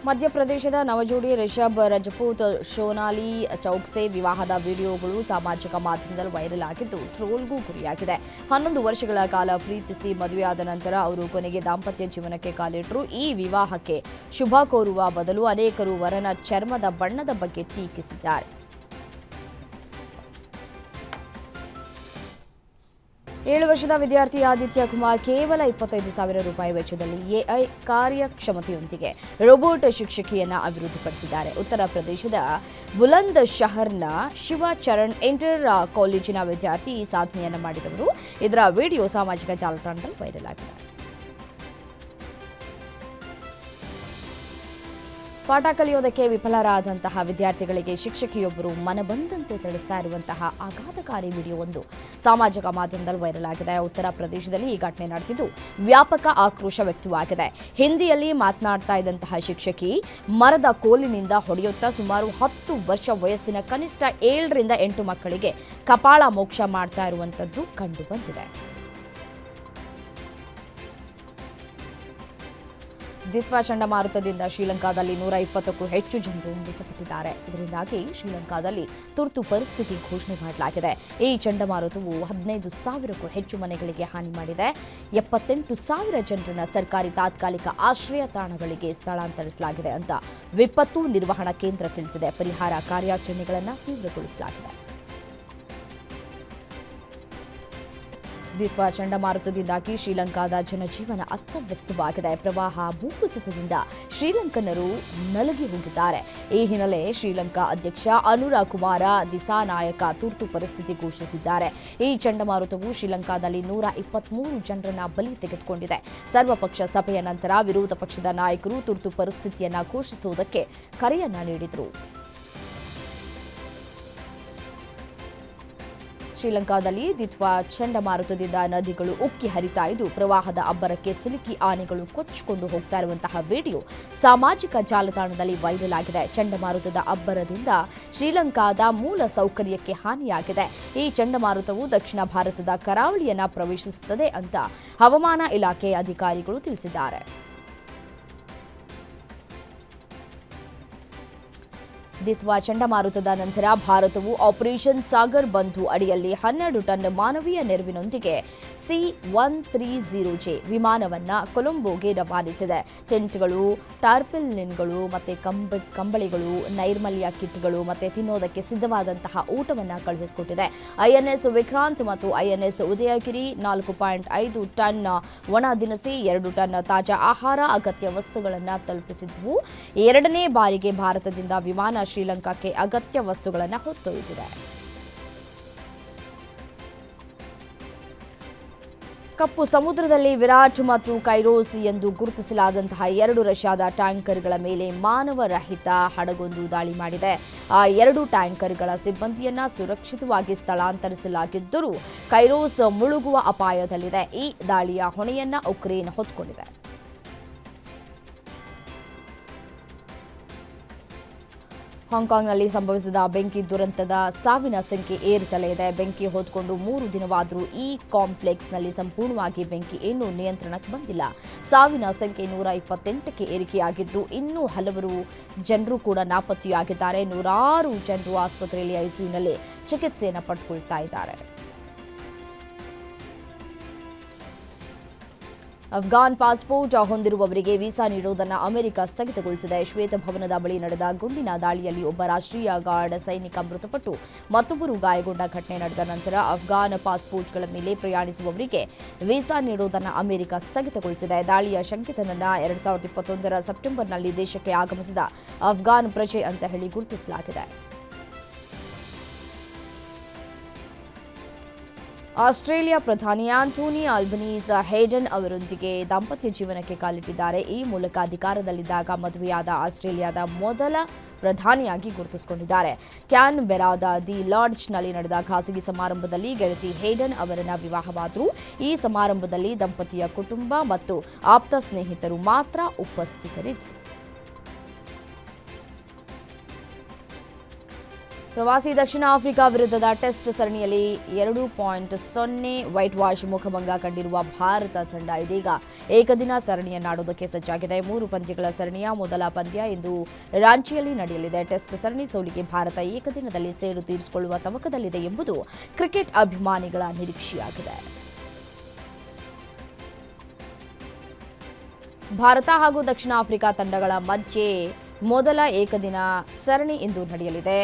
ಮಧ್ಯಪ್ರದೇಶದ ನವಜೋಡಿ ರಿಷಬ್ ರಜಪೂತ್ ಶೋನಾಲಿ ಚೌಕ್ಸೆ ವಿವಾಹದ ವಿಡಿಯೋಗಳು ಸಾಮಾಜಿಕ ಮಾಧ್ಯಮದಲ್ಲಿ ವೈರಲ್ ಆಗಿದ್ದು ಟ್ರೋಲ್ಗೂ ಗುರಿಯಾಗಿದೆ. ಹನ್ನೊಂದು ವರ್ಷಗಳ ಕಾಲ ಪ್ರೀತಿಸಿ ಮದುವೆಯಾದ ನಂತರ ಅವರು ಕೊನೆಗೆ ದಾಂಪತ್ಯ ಜೀವನಕ್ಕೆ ಕಾಲಿಟ್ಟರು. ಈ ವಿವಾಹಕ್ಕೆ ಶುಭ ಕೋರುವ ಬದಲು ಅನೇಕರು ವರನ ಚರ್ಮದ ಬಣ್ಣದ ಬಗ್ಗೆ ಟೀಕಿಸಿದ್ದಾರೆ. ಏಳು ವರ್ಷದ ವಿದ್ಯಾರ್ಥಿ ಆದಿತ್ಯ ಕುಮಾರ್ ಕೇವಲ ಇಪ್ಪತ್ತೈದು ಸಾವಿರ ರೂಪಾಯಿ ವೆಚ್ಚದಲ್ಲಿ ಎಐ ಕಾರ್ಯಕ್ಷಮತೆಯೊಂದಿಗೆ ರೋಬೋಟ್ ಶಿಕ್ಷಕಿಯನ್ನ ಅಭಿವೃದ್ಧಿಪಡಿಸಿದ್ದಾರೆ. ಉತ್ತರ ಪ್ರದೇಶದ ಬುಲಂದ್ ಶಹರ್ನ ಶಿವ ಚರಣ್ ಇಂಟರ್ ಕಾಲೇಜಿನ ವಿದ್ಯಾರ್ಥಿ ಈ ಸಾಧನೆಯನ್ನು ಮಾಡಿದವರು. ಇದರ ವಿಡಿಯೋ ಸಾಮಾಜಿಕ ಜಾಲತಾಣದಲ್ಲಿ ವೈರಲ್ ಆಗಿದೆ. ಪಾಠ ಕಲಿಯೋದಕ್ಕೆ ವಿಫಲರಾದಂತಹ ವಿದ್ಯಾರ್ಥಿಗಳಿಗೆ ಶಿಕ್ಷಕಿಯೊಬ್ಬರು ಮನಬಂದಂತೆ ತಿಳಿಸ್ತಾ ಇರುವಂತಹ ಆಘಾತಕಾರಿ ವಿಡಿಯೋ ಒಂದು ಸಾಮಾಜಿಕ ಮಾಧ್ಯಮದಲ್ಲಿ ವೈರಲ್ ಆಗಿದೆ. ಉತ್ತರ ಪ್ರದೇಶದಲ್ಲಿ ಈ ಘಟನೆ ನಡೆದಿದ್ದು ವ್ಯಾಪಕ ಆಕ್ರೋಶ ವ್ಯಕ್ತವಾಗಿದೆ. ಹಿಂದಿಯಲ್ಲಿ ಮಾತನಾಡ್ತಾ ಇದ್ದಂತಹ ಶಿಕ್ಷಕಿ ಮರದ ಕೋಲಿನಿಂದ ಹೊಡೆಯುತ್ತಾ ಸುಮಾರು ಹತ್ತು ವರ್ಷ ವಯಸ್ಸಿನ ಕನಿಷ್ಠ ಏಳರಿಂದ ಎಂಟು ಮಕ್ಕಳಿಗೆ ಕಪಾಳ ಮೋಕ್ಷ ಮಾಡ್ತಾ ಇರುವಂತದ್ದು ಕಂಡು ಬಂದಿದೆ. ದಿತ್ವಾ ಚಂಡಮಾರುತದಿಂದ ಶ್ರೀಲಂಕಾದಲ್ಲಿ ನೂರ ಇಪ್ಪತ್ತಕ್ಕೂ ಹೆಚ್ಚು ಜನರು ಮೃತಪಟ್ಟಿದ್ದಾರೆ. ಇದರಿಂದಾಗಿ ಶ್ರೀಲಂಕಾದಲ್ಲಿ ತುರ್ತು ಪರಿಸ್ಥಿತಿ ಘೋಷಣೆ ಮಾಡಲಾಗಿದೆ. ಈ ಚಂಡಮಾರುತವು ಹದಿನೈದು ಸಾವಿರಕ್ಕೂ ಹೆಚ್ಚು ಮನೆಗಳಿಗೆ ಹಾನಿ ಮಾಡಿದೆ. ಎಪ್ಪತ್ತೆಂಟು ಸಾವಿರ ಜನರನ್ನ ಸರ್ಕಾರಿ ತಾತ್ಕಾಲಿಕ ಆಶ್ರಯ ತಾಣಗಳಿಗೆ ಸ್ಥಳಾಂತರಿಸಲಾಗಿದೆ ಅಂತ ವಿಪತ್ತು ನಿರ್ವಹಣಾ ಕೇಂದ್ರ ತಿಳಿಸಿದೆ. ಪರಿಹಾರ ಕಾರ್ಯಾಚರಣೆಗಳನ್ನು ತೀವ್ರಗೊಳಿಸಲಾಗಿದೆ. ದಿತ್ವಾ ಚಂಡಮಾರುತದಿಂದಾಗಿ ಶ್ರೀಲಂಕಾದ ಜನಜೀವನ ಅಸ್ತವ್ಯಸ್ತವಾಗಿದೆ. ಪ್ರವಾಹ ಭೂಕುಸಿತದಿಂದ ಶ್ರೀಲಂಕನ್ನರು ನಲುಗಿ ಹೋಗಿದ್ದಾರೆ. ಈ ಹಿನ್ನೆಲೆ ಶ್ರೀಲಂಕಾ ಅಧ್ಯಕ್ಷ ಅನುರಾ ಕುಮಾರ ದಿಸಾನಾಯಕ ತುರ್ತು ಪರಿಸ್ಥಿತಿ ಘೋಷಿಸಿದ್ದಾರೆ. ಈ ಚಂಡಮಾರುತವು ಶ್ರೀಲಂಕಾದಲ್ಲಿ ನೂರ ಇಪ್ಪತ್ಮೂರು ಜನರನ್ನ ಬಲಿ ತೆಗೆದುಕೊಂಡಿದೆ. ಸರ್ವಪಕ್ಷ ಸಭೆಯ ನಂತರ ವಿರೋಧ ಪಕ್ಷದ ನಾಯಕರು ತುರ್ತು ಪರಿಸ್ಥಿತಿಯನ್ನ ಘೋಷಿಸುವುದಕ್ಕೆ ಕರೆಯನ್ನ ನೀಡಿದರು. ಶ್ರೀಲಂಕಾದಲ್ಲಿ ದಿತ್ವಾ ಚಂಡಮಾರುತದಿಂದ ನದಿಗಳು ಉಕ್ಕಿ ಹರಿತಾ ಇದ್ದು, ಪ್ರವಾಹದ ಅಬ್ಬರಕ್ಕೆ ಸಿಲುಕಿ ಆನೆಗಳು ಕೊಚ್ಚಿಕೊಂಡು ಹೋಗ್ತಾ ಇರುವಂತಹ ವಿಡಿಯೋ ಸಾಮಾಜಿಕ ಜಾಲತಾಣದಲ್ಲಿ ವೈರಲ್ ಆಗಿದೆ. ಚಂಡಮಾರುತದ ಅಬ್ಬರದಿಂದ ಶ್ರೀಲಂಕಾದ ಮೂಲ ಸೌಕರ್ಯಕ್ಕೆ ಹಾನಿಯಾಗಿದೆ. ಈ ಚಂಡಮಾರುತವು ದಕ್ಷಿಣ ಭಾರತದ ಕರಾವಳಿಯನ್ನ ಪ್ರವೇಶಿಸುತ್ತದೆ ಅಂತ ಹವಾಮಾನ ಇಲಾಖೆ ಅಧಿಕಾರಿಗಳು ತಿಳಿಸಿದ್ದಾರೆ. ದಿತ್ವಾ ಚಂಡಮಾರುತದ ನಂತರ ಭಾರತವು ಆಪರೇಷನ್ ಸಾಗರ್ ಬಂಧು ಅಡಿಯಲ್ಲಿ ಹನ್ನೆರಡು ಟನ್ ಮಾನವೀಯ ನೆರವಿನೊಂದಿಗೆ C one three zero J ವಿಮಾನವನ್ನ ಕೊಲಂಬೋಗೆ ರವಾನಿಸಿದೆ. ಟೆಂಟ್ಗಳು ಟಾರ್ಪಿಲಿನ್ಗಳು ಮತ್ತು ಕಂಬ, ಕಂಬಳಿಗಳು, ನೈರ್ಮಲ್ಯ ಕಿಟ್ಗಳು ಮತ್ತು ತಿನ್ನೋದಕ್ಕೆ ಸಿದ್ಧವಾದಂತಹ ಊಟವನ್ನು ಕಳುಹಿಸಿಕೊಟ್ಟಿದೆ. ಐಎನ್ಎಸ್ ವಿಕ್ರಾಂತ್ ಮತ್ತು ಐಎನ್ಎಸ್ ಉದಯಗಿರಿ ನಾಲ್ಕು ಪಾಯಿಂಟ್ ಐದು ಟನ್ ಒಣ ದಿನಸಿ, ಎರಡು ಟನ್ ತಾಜಾ ಆಹಾರ, ಅಗತ್ಯ ವಸ್ತುಗಳನ್ನು ತಲುಪಿಸಿದ್ವು. ಎರಡನೇ ಬಾರಿಗೆ ಭಾರತದಿಂದ ವಿಮಾನ ಶ್ರೀಲಂಕಾಕ್ಕೆ ಅಗತ್ಯ ವಸ್ತುಗಳನ್ನು ಹೊತ್ತೊಯ್ದಿದೆ. ಕಪ್ಪು ಸಮುದ್ರದಲ್ಲಿ ವಿರಾಟ್ ಮತ್ತು ಕೈರೋಸ್ ಎಂದು ಗುರುತಿಸಲಾದಂತಹ ಎರಡು ರಷ್ಯಾದ ಟ್ಯಾಂಕರ್ಗಳ ಮೇಲೆ ಮಾನವ ರಹಿತ ಹಡಗೊಂದು ದಾಳಿ ಮಾಡಿದೆ. ಆ ಎರಡು ಟ್ಯಾಂಕರ್ಗಳ ಸಿಬ್ಬಂದಿಯನ್ನ ಸುರಕ್ಷಿತವಾಗಿ ಸ್ಥಳಾಂತರಿಸಲಾಗಿದ್ದರೂ ಕೈರೋಸ್ ಮುಳುಗುವ ಅಪಾಯದಲ್ಲಿದೆ. ಈ ದಾಳಿಯ ಹೊಣೆಯನ್ನ ಉಕ್ರೇನ್ ಹೊತ್ತುಕೊಂಡಿದೆ ಹಾಂಗ್ಕಾಂಗ್ನಲ್ಲಿ ಸಂಭವಿಸಿದ ಬೆಂಕಿ ದುರಂತದ ಸಾವಿನ ಸಂಖ್ಯೆ ಏರಿತಲೇ ಇದೆ. ಬೆಂಕಿ ಹೊತ್ಕೊಂಡು ಮೂರು ದಿನವಾದರೂ ಈ ಕಾಂಪ್ಲೆಕ್ಸ್ನಲ್ಲಿ ಸಂಪೂರ್ಣವಾಗಿ ಬೆಂಕಿ ಇನ್ನೂ ನಿಯಂತ್ರಣಕ್ಕೆ ಬಂದಿಲ್ಲ. ಸಾವಿನ ಸಂಖ್ಯೆ ನೂರ ಇಪ್ಪತ್ತೆಂಟಕ್ಕೆ ಏರಿಕೆಯಾಗಿದ್ದು, ಇನ್ನೂ ಹಲವರು ಜನರು ಕೂಡ ನಾಪತ್ತೆಯಾಗಿದ್ದಾರೆ. ನೂರಾರು ಜನರು ಆಸ್ಪತ್ರೆಯಲ್ಲಿ ಐಸಿಯುನಲ್ಲಿ ಚಿಕಿತ್ಸೆಯನ್ನು ಪಡೆದುಕೊಳ್ತಾ ಇದ್ದಾರೆ. ಅಫ್ಘಾನ್ ಪಾಸ್ಪೋರ್ಟ್ ಹೊಂದಿರುವವರಿಗೆ ವೀಸಾ ನೀಡುವುದನ್ನು ಅಮೆರಿಕ ಸ್ಥಗಿತಗೊಳಿಸಿದೆ. ಶ್ವೇತಭವನದ ಬಳಿ ನಡೆದ ಗುಂಡಿನ ದಾಳಿಯಲ್ಲಿ ಒಬ್ಬ ರಾಷ್ಟ್ರೀಯ ಗಾರ್ಡ್ ಸೈನಿಕ ಮೃತಪಟ್ಟು ಮತ್ತೊಬ್ಬರು ಗಾಯಗೊಂಡ ಘಟನೆ ನಡೆದ ನಂತರ ಅಫ್ಘಾನ್ ಪಾಸ್ಪೋರ್ಟ್ಗಳ ಮೇಲೆ ಪ್ರಯಾಣಿಸುವವರಿಗೆ ವೀಸಾ ನೀಡುವುದನ್ನು ಅಮೆರಿಕ ಸ್ಥಗಿತಗೊಳಿಸಿದೆ. ದಾಳಿಯ ಶಂಕಿತನನ್ನ ಎರಡ್ ಸಾವಿರದ ಇಪ್ಪತ್ತೊಂದರ ಸೆಪ್ಟೆಂಬರ್ನಲ್ಲಿ ದೇಶಕ್ಕೆ ಆಗಮಿಸಿದ ಅಫ್ಘಾನ್ ಪ್ರಜೆ ಅಂತ ಹೇಳಿ ಗುರುತಿಸಲಾಗಿದೆ. ಆಸ್ಟ್ರೇಲಿಯಾ ಪ್ರಧಾನಿ ಆಂಥೋನಿ ಆಲ್ಬನೀಸ್ ಹೇಡನ್ ಅವರೊಂದಿಗೆ ದಾಂಪತ್ಯ ಜೀವನಕ್ಕೆ ಕಾಲಿಟ್ಟಿದ್ದಾರೆ. ಈ ಮೂಲಕ ಅಧಿಕಾರದಲ್ಲಿದ್ದಾಗ ಮದುವೆಯಾದ ಆಸ್ಟ್ರೇಲಿಯಾದ ಮೊದಲ ಪ್ರಧಾನಿಯಾಗಿ ಗುರುತಿಸಿಕೊಂಡಿದ್ದಾರೆ. ಕ್ಯಾನ್ ಬೆರಾದ ದಿ ಲಾಡ್ಜ್ನಲ್ಲಿ ನಡೆದ ಖಾಸಗಿ ಸಮಾರಂಭದಲ್ಲಿ ಗೆಳತಿ ಹೇಡನ್ ಅವರನ್ನು ವಿವಾಹವಾದರು. ಈ ಸಮಾರಂಭದಲ್ಲಿ ದಂಪತಿಯ ಕುಟುಂಬ ಮತ್ತು ಆಪ್ತ ಸ್ನೇಹಿತರು ಮಾತ್ರ ಉಪಸ್ಥಿತರಿದ್ದರು. ಪ್ರವಾಸಿ ದಕ್ಷಿಣ ಆಫ್ರಿಕಾ ವಿರುದ್ಧದ ಟೆಸ್ಟ್ ಸರಣಿಯಲ್ಲಿ ಎರಡು ಪಾಯಿಂಟ್ ಸೊನ್ನೆ ವೈಟ್ ವಾಶ್ ಮುಖಭಂಗ ಕಂಡಿರುವ ಭಾರತ ತಂಡ ಇದೀಗ ಏಕದಿನ ಸರಣಿಯನ್ನಾಡುವುದಕ್ಕೆ ಸಜ್ಜಾಗಿದೆ. ಮೂರು ಪಂದ್ಯಗಳ ಸರಣಿಯ ಮೊದಲ ಪಂದ್ಯ ಇಂದು ರಾಂಚಿಯಲ್ಲಿ ನಡೆಯಲಿದೆ. ಟೆಸ್ಟ್ ಸರಣಿ ಸೋಲಿಗೆ ಭಾರತ ಏಕದಿನದಲ್ಲಿ ಸೇಡು ತೀರಿಸಿಕೊಳ್ಳುವ ತವಕದಲ್ಲಿದೆ ಎಂಬುದು ಕ್ರಿಕೆಟ್ ಅಭಿಮಾನಿಗಳ ನಿರೀಕ್ಷೆಯಾಗಿದೆ. ಭಾರತ ಹಾಗೂ ದಕ್ಷಿಣ ಆಫ್ರಿಕಾ ತಂಡಗಳ ಮಧ್ಯೆ ಮೊದಲ ಏಕದಿನ ಸರಣಿ ಇಂದು ನಡೆಯಲಿದೆ.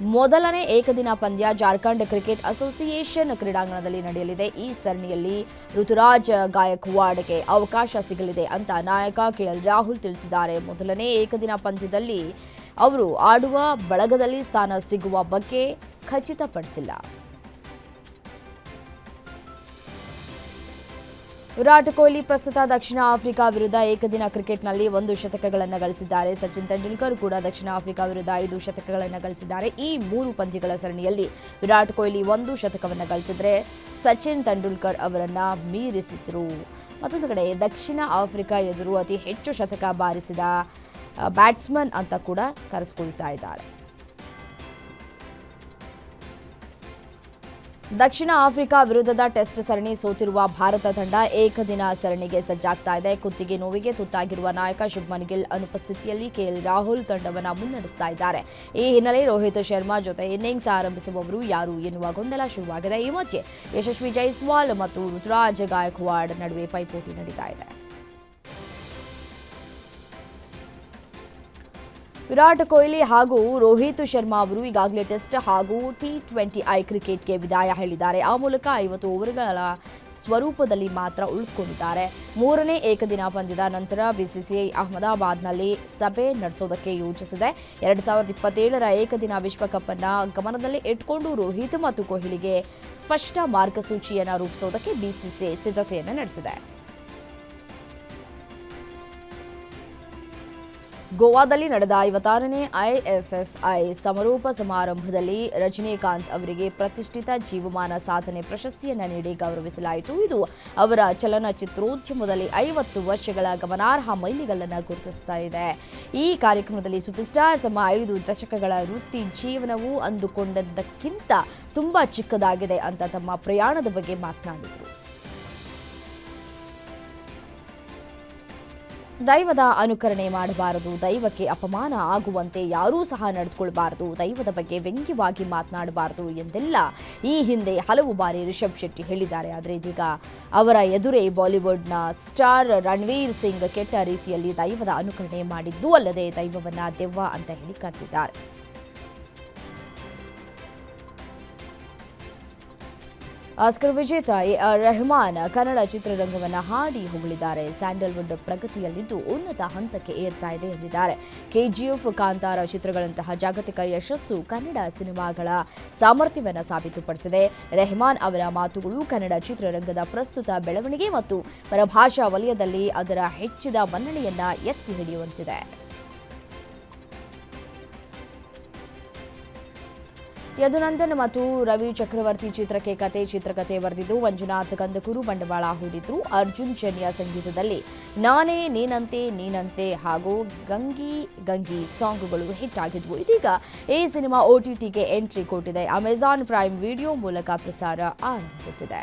ಮೊದಲನೇ ಏಕದಿನ ಪಂದ್ಯ ಜಾರ್ಖಂಡ್ ಕ್ರಿಕೆಟ್ ಅಸೋಸಿಯೇಷನ್ ಕ್ರೀಡಾಂಗಣದಲ್ಲಿ ನಡೆಯಲಿದೆ. ಈ ಸರಣಿಯಲ್ಲಿ ಋತುರಾಜ್ ಗಾಯಕ್ವಾಡ್ಗೆ ಅವಕಾಶ ಸಿಗಲಿದೆ ಅಂತ ನಾಯಕ ಕೆಎಲ್ ರಾಹುಲ್ ತಿಳಿಸಿದ್ದಾರೆ. ಮೊದಲನೇ ಏಕದಿನ ಪಂದ್ಯದಲ್ಲಿ ಅವರು ಆಡುವ ಬಳಗದಲ್ಲಿ ಸ್ಥಾನ ಸಿಗುವ ಬಗ್ಗೆ ಖಚಿತಪಡಿಸಿಲ್ಲ. ವಿರಾಟ್ ಕೊಹ್ಲಿ ಪ್ರಸ್ತುತ ದಕ್ಷಿಣ ಆಫ್ರಿಕಾ ವಿರುದ್ಧ ಏಕದಿನ ಕ್ರಿಕೆಟ್ನಲ್ಲಿ ಒಂದು ಶತಕಗಳನ್ನು ಗಳಿಸಿದ್ದಾರೆ. ಸಚಿನ್ ತೆಂಡೂಲ್ಕರ್ ಕೂಡ ದಕ್ಷಿಣ ಆಫ್ರಿಕಾ ವಿರುದ್ಧ ಐದು ಶತಕಗಳನ್ನು ಗಳಿಸಿದ್ದಾರೆ. ಈ ಮೂರು ಪಂದ್ಯಗಳ ಸರಣಿಯಲ್ಲಿ ವಿರಾಟ್ ಕೊಹ್ಲಿ ಒಂದು ಶತಕವನ್ನು ಗಳಿಸಿದರೆ ಸಚಿನ್ ತೆಂಡೂಲ್ಕರ್ ಅವರನ್ನು ಮೀರಿಸಿದ್ರು. ಮತ್ತೊಂದು ಕಡೆ ದಕ್ಷಿಣ ಆಫ್ರಿಕಾ ಎದುರು ಅತಿ ಹೆಚ್ಚು ಶತಕ ಬಾರಿಸಿದ ಬ್ಯಾಟ್ಸ್ಮನ್ ಅಂತ ಕೂಡ ಕರೆಸ್ಕೊಳ್ತಾ ಇದ್ದಾರೆ. ದಕ್ಷಿಣ ಆಫ್ರಿಕಾ ವಿರುದ್ಧದ ಟೆಸ್ಟ್ ಸರಣಿ ಸೋತಿರುವ ಭಾರತ ತಂಡ ಏಕದಿನ ಸರಣಿಗೆ ಸಜ್ಜಾಗ್ತಾ ಇದೆ. ಕುತ್ತಿಗೆ ನೋವಿಗೆ ತುತ್ತಾಗಿರುವ ನಾಯಕ ಶುಭ್ಮನ್ ಗಿಲ್ ಅನುಪಸ್ಥಿತಿಯಲ್ಲಿ ಕೆಎಲ್ ರಾಹುಲ್ ತಂಡವನ್ನು ಮುನ್ನಡೆಸ್ತಾ ಇದ್ದಾರೆ. ಈ ಹಿನ್ನೆಲೆ ರೋಹಿತ್ ಶರ್ಮಾ ಜೊತೆ ಇನ್ನಿಂಗ್ಸ್ ಆರಂಭಿಸುವವರು ಯಾರು ಎನ್ನುವ ಗೊಂದಲ ಶುರುವಾಗಿದೆ. ಈ ಮಧ್ಯೆ ಯಶಸ್ವಿ ಜೈಸ್ವಾಲ್ ಮತ್ತು ಋತುರಾಜ್ ಗಾಯಕ್ವಾಡ್ ನಡುವೆ ಪೈಪೋಟಿ ನಡೀತಾ ಇದೆ. ವಿರಾಟ್ ಕೊಹ್ಲಿ ಹಾಗೂ ರೋಹಿತ್ ಶರ್ಮಾ ಅವರು ಈಗಾಗಲೇ ಟೆಸ್ಟ್ ಹಾಗೂ ಟಿ ಟ್ವೆಂಟಿ ಐ ಕ್ರಿಕೆಟ್ಗೆ ವಿದಾಯ ಹೇಳಿದ್ದಾರೆ. ಆ ಮೂಲಕ ಐವತ್ತು ಓವರ್ಗಳ ಸ್ವರೂಪದಲ್ಲಿ ಮಾತ್ರ ಉಳಿದುಕೊಂಡಿದ್ದಾರೆ. ಮೂರನೇ ಏಕದಿನ ಪಂದ್ಯದ ನಂತರ ಬಿಸಿಸಿಐ ಅಹಮದಾಬಾದ್ನಲ್ಲಿ ಸಭೆ ನಡೆಸೋದಕ್ಕೆ ಯೋಚಿಸಿದೆ. ಎರಡು ಸಾವಿರದ ಇಪ್ಪತ್ತೇಳರ ಏಕದಿನ ವಿಶ್ವಕಪ್ ಅನ್ನ ಗಮನದಲ್ಲಿ ಇಟ್ಕೊಂಡು ರೋಹಿತ್ ಮತ್ತು ಕೊಹ್ಲಿಗೆ ಸ್ಪಷ್ಟ ಮಾರ್ಗಸೂಚಿಯನ್ನು ರೂಪಿಸೋದಕ್ಕೆ ಬಿಸಿಸಿಐ ಸಿದ್ಧತೆಯನ್ನು ನಡೆಸಿದೆ. ಗೋವಾದಲ್ಲಿ ನಡೆದ ಐವತ್ತಾರನೇ ಐಎಫ್ಎಫ್ಐ ಸಮಾರೋಪ ಸಮಾರಂಭದಲ್ಲಿ ರಜನಿಕಾಂತ್ ಅವರಿಗೆ ಪ್ರತಿಷ್ಠಿತ ಜೀವಮಾನ ಸಾಧನೆ ಪ್ರಶಸ್ತಿಯನ್ನು ನೀಡಿ ಗೌರವಿಸಲಾಯಿತು. ಇದು ಅವರ ಚಲನಚಿತ್ರೋದ್ಯಮದಲ್ಲಿ ಐವತ್ತು ವರ್ಷಗಳ ಗಮನಾರ್ಹ ಮೈಲಿಗಲ್ಲನ್ನು ಗುರುತಿಸ್ತಾ ಇದೆ. ಈ ಕಾರ್ಯಕ್ರಮದಲ್ಲಿ ಸೂಪರ್ ಸ್ಟಾರ್ ತಮ್ಮ ಐದು ದಶಕಗಳ ವೃತ್ತಿ ಜೀವನವು ಅಂದುಕೊಂಡದ್ದಕ್ಕಿಂತ ತುಂಬಾ ಚಿಕ್ಕದಾಗಿದೆ ಅಂತ ತಮ್ಮ ಪ್ರಯಾಣದ ಬಗ್ಗೆ ಮಾತನಾಡಿದರು. ದೈವದ ಅನುಕರಣೆ ಮಾಡಬಾರದು, ದೈವಕ್ಕೆ ಅಪಮಾನ ಆಗುವಂತೆ ಯಾರೂ ಸಹ ನಡೆದುಕೊಳ್ಬಾರದು, ದೈವದ ಬಗ್ಗೆ ವ್ಯಂಗ್ಯವಾಗಿ ಮಾತನಾಡಬಾರದು ಎಂದೆಲ್ಲ ಈ ಹಿಂದೆ ಹಲವು ಬಾರಿ ರಿಷಬ್ ಶೆಟ್ಟಿ ಹೇಳಿದ್ದಾರೆ. ಆದರೆ ಇದೀಗ ಅವರ ಎದುರೇ ಬಾಲಿವುಡ್ನ ಸ್ಟಾರ್ ರಣವೀರ್ ಸಿಂಗ್ ಕೆಟ್ಟ ರೀತಿಯಲ್ಲಿ ದೈವದ ಅನುಕರಣೆ ಮಾಡಿದ್ದು ಅಲ್ಲದೆ ದೈವವನ್ನ ದೆವ್ವ ಅಂತ ಹೇಳಿ ಕರೆದಿದ್ದಾರೆ. ಆಸ್ಕರ್ ವಿಜೇತ ಎ ಆರ್ ರೆಹಮಾನ್ ಕನ್ನಡ ಚಿತ್ರರಂಗವನ್ನು ಹಾಡಿ ಹೊಗಳಿದ್ದಾರೆ. ಸ್ಯಾಂಡಲ್ವುಡ್ ಪ್ರಗತಿಯಲ್ಲಿದ್ದು ಉನ್ನತ ಹಂತಕ್ಕೆ ಏರ್ತಾ ಇದೆ ಎಂದಿದ್ದಾರೆ. ಕೆಜಿಎಫ್, ಕಾಂತಾರ ಚಿತ್ರಗಳಂತಹ ಜಾಗತಿಕ ಯಶಸ್ಸು ಕನ್ನಡ ಸಿನಿಮಾಗಳ ಸಾಮರ್ಥ್ಯವನ್ನು ಸಾಬೀತುಪಡಿಸಿದೆ. ರೆಹಮಾನ್ ಅವರ ಮಾತುಗಳು ಕನ್ನಡ ಚಿತ್ರರಂಗದ ಪ್ರಸ್ತುತ ಬೆಳವಣಿಗೆ ಮತ್ತು ಪರಭಾಷಾ ವಲಯದಲ್ಲಿ ಅದರ ಹೆಚ್ಚಿದ ಮನ್ನಣೆಯನ್ನ ಎತ್ತಿ ಹಿಡಿಯುವಂತಿದೆ. ಯದುನಂದನ್ ಮತ್ತು ರವಿ ಚಕ್ರವರ್ತಿ ಚಿತ್ರಕ್ಕೆ ಕತೆ ಚಿತ್ರಕಥೆ ಬರೆದಿದ್ದು, ಮಂಜುನಾಥ್ ಕಂದಕೂರು ಬಂಡವಾಳ ಹೂಡಿದ್ರು. ಅರ್ಜುನ್ ಜನ್ಯ ಸಂಗೀತದಲ್ಲಿ ನಾನೇ ನೀನಂತೆ ನೀನಂತೆ ಹಾಗೂ ಗಂಗಿ ಗಂಗಿ ಸಾಂಗ್ಗಳು ಹಿಟ್ ಆಗಿದ್ವು. ಇದೀಗ ಈ ಸಿನಿಮಾ ಒಟಿಟಿಗೆ ಎಂಟ್ರಿ ಕೊಟ್ಟಿದೆ. ಅಮೆಜಾನ್ ಪ್ರೈಮ್ ವಿಡಿಯೋ ಮೂಲಕ ಪ್ರಸಾರ ಆರಂಭಿಸಿದೆ.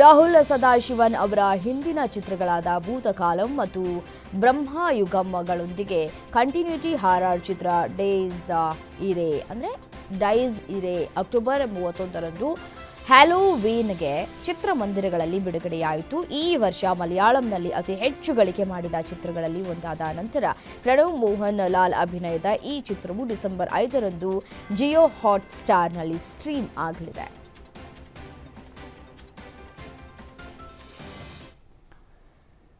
ರಾಹುಲ್ ಸದಾಶಿವನ್ ಅವರ ಹಿಂದಿನ ಚಿತ್ರಗಳಾದ ಭೂತಕಾಲಂ ಮತ್ತು ಬ್ರಹ್ಮಯುಗಂಗಳೊಂದಿಗೆ ಕಂಟಿನ್ಯೂಟಿ ಹಾರರ್ ಚಿತ್ರ ಡೇಸ್ ಇರೆ, ಅಂದರೆ ಡೈಸ್ ಇರೆ ಅಕ್ಟೋಬರ್ ಮೂವತ್ತೊಂದರಂದು ಹ್ಯಾಲೋವೀನ್ಗೆ ಚಿತ್ರಮಂದಿರಗಳಲ್ಲಿ ಬಿಡುಗಡೆಯಾಯಿತು. ಈ ವರ್ಷ ಮಲಯಾಳಂನಲ್ಲಿ ಅತಿ ಹೆಚ್ಚು ಗಳಿಕೆ ಮಾಡಿದ ಚಿತ್ರಗಳಲ್ಲಿ ಒಂದಾದ ನಂತರ ಪ್ರಣವ್ ಮೋಹನ್ ಲಾಲ್ ಅಭಿನಯದ ಈ ಚಿತ್ರವು ಡಿಸೆಂಬರ್ ಐದರಂದು ಜಿಯೋ ಹಾಟ್ ಸ್ಟಾರ್ನಲ್ಲಿ ಸ್ಟ್ರೀಮ್ ಆಗಲಿದೆ.